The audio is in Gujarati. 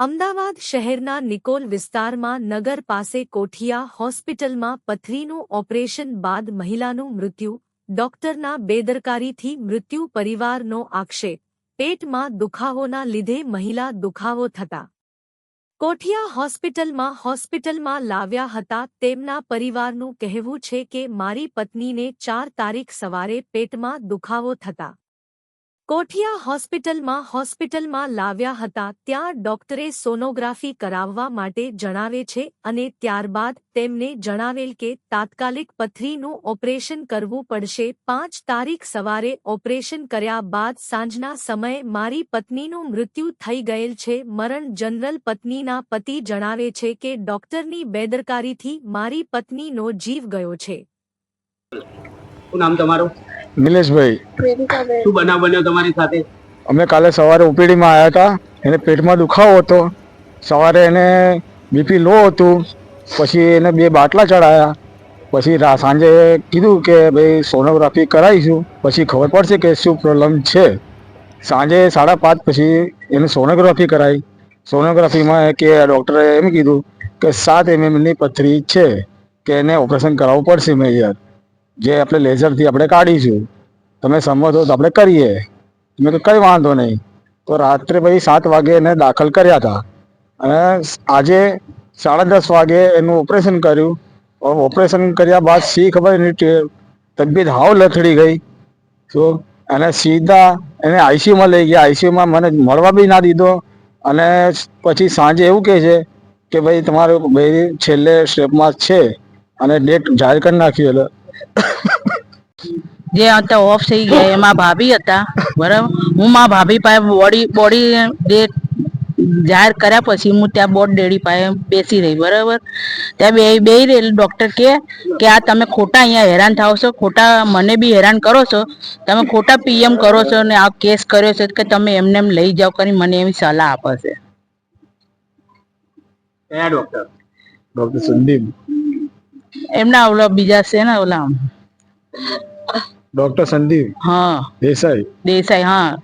અમદાવાદ શહેરના નિકોલ વિસ્તારમાં નગર પાસે કોઠિયા હોસ્પિટલમાં પથરીનું ઓપરેશન બાદ મહિલાનું મૃત્યુ, ડોક્ટરના બેદરકારીથી મૃત્યુ પરિવારનો આક્ષેપ, પેટમાં દુખાવોના લીધે મહિલા દુખાવો થતા. કોઠિયા હોસ્પિટલમાં હોસ્પિટલમાં લાવ્યા હતા તેમના પરિવારનું કહેવું છે કે મારી પત્નીને ચાર તારીખ સવારે પેટમાં દુખાવો થતા. કોઠિયા હોસ્પિટલમાં હોસ્પિટલમાં લાવ્યા હતા ત્યાં ડોક્ટરે સોનોગ્રાફી કરાવવા માટે જણાવે છે અને ત્યારબાદ તેમને જણાવેલ કે તાત્કાલિક પથરીનું ઓપરેશન કરવું પડશે. પાંચ તારીખ સવારે ઓપરેશન કર્યા બાદ સાંજના સમયે મારી પત્નીનું મૃત્યુ થઈ ગયેલ છે. મરણ જનરલ પત્નીના પતિ જણાવે છે કે ડોક્ટરની બેદરકારીથી મારી પત્નીનો જીવ ગયો છે. નામ તમારું? નિલેશભાઈ શું બનાવ બન્યો તમારી સાથે? અમે કાલે સવારે ઓપીડીમાં આવ્યા હતા. એને પેટમાં દુખાવો હતો. સવારે એને બીપી લો હતું. પછી એને બે બાટલા ચડાયા. પછી સાંજે કીધું કે ભાઈ સોનોગ્રાફી કરાવીશું. પછી ખબર પડશે કે શું પ્રોબ્લેમ છે. સાંજે સાડા પાંચ પછી એને સોનોગ્રાફી કરાવી. સોનોગ્રાફીમાં કે ડૉક્ટરે એમ કીધું કે સાત એમએમની પથરી છે કે એને ઓપરેશન કરાવવું પડશે મેજર જે આપણે લેઝરથી આપણે કાઢીશું. તમે સંમત હો તો આપણે કરીએ. મેં તો કંઈ વાંધો નહીં. તો રાત્રે પછી સાત વાગે એને દાખલ કર્યા હતા. અને આજે સાડા દસ વાગે એનું ઓપરેશન કર્યું. ઓપરેશન કર્યા બાદ સી ખબર એની તબિયત હાવ લથડી ગઈ. તો એને સીધા એને આઈસીયુમાં લઈ ગયા. આઈસીયુમાં મને મળવા બી ના દીધો. અને પછી સાંજે એવું કહે છે કે ભાઈ, તમારો ભાઈ છેલ્લે સ્ટેપમાં છે. અને ડેટ જાહેર કરી નાખ્યું એટલે જે હતા ઓફ થઈ ગયા એમાં ભાભી હતા બરાબર? હું માં ભાભી પાસે બોડી બોડી ડેટ જાહેર કર્યા પછી હું ત્યાં બોટ ડેડી પાસે બેસી રહી બરાબર? ત્યાં બે બે રહેલી ડૉક્ટર કહે કે આ તમે ખોટા અહીંયા હેરાન થાવ છો ખોટા મને બી હેરાન કરો છો તમે ખોટા પીએમ કરો છો ને આ કેસ કર્યો છે કે તમે એમને એમ લઈ જાઓ કરી મને એવી સલાહ આપે છે. Doctor doctor Sandeep. એમના ઓલા બીજા છે ને ઓલા ડૉક્ટર સંદીપ હા. દેસાઈ. દેસાઈ હા.